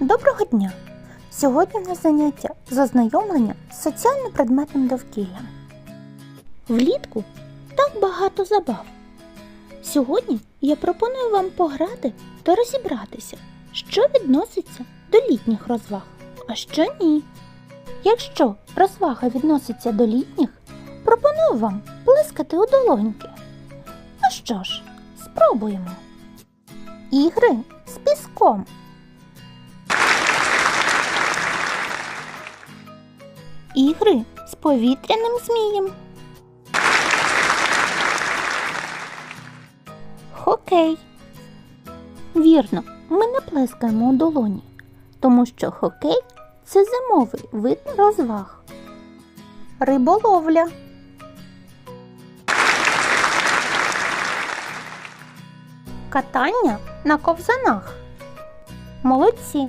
Доброго дня! Сьогодні у нас заняття з ознайомлення з соціально-предметним довкіллям. Влітку так багато забав. Сьогодні я пропоную вам пограти та розібратися, що відноситься до літніх розваг, а що ні. Якщо розвага відноситься до літніх, пропоную вам плескати у долоньки. Ну що ж, спробуємо. Ігри з піском. Ігри з повітряним змієм. Хокей. Вірно, ми не плескаємо у долоні, тому що хокей це зимовий вид розваг. Риболовля. Катання на ковзанах. Молодці.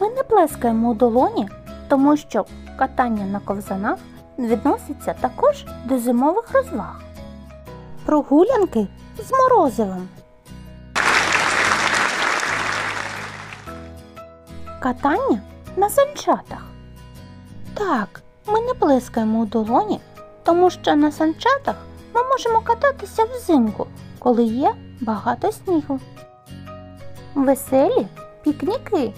Ми не плескаємо у долоні, тому що катання на ковзанах відноситься також до зимових розваг. Прогулянки з морозивом. Катання на санчатах. Так, ми не плескаємо у долоні, тому що на санчатах ми можемо кататися взимку, коли є багато снігу. Веселі пікніки.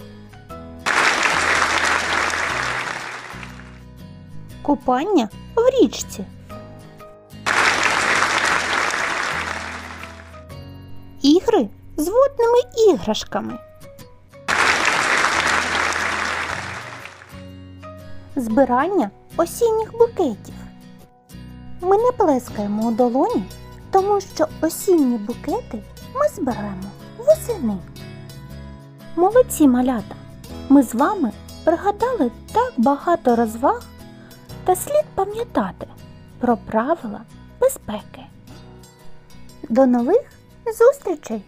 Купання в річці. Ігри з водними іграшками. Збирання осінніх букетів. Ми не плескаємо у долоні, тому що осінні букети ми збираємо восени. Молодці малята! Ми з вами пригадали так багато розваг та слід пам'ятати про правила безпеки. До нових зустрічей!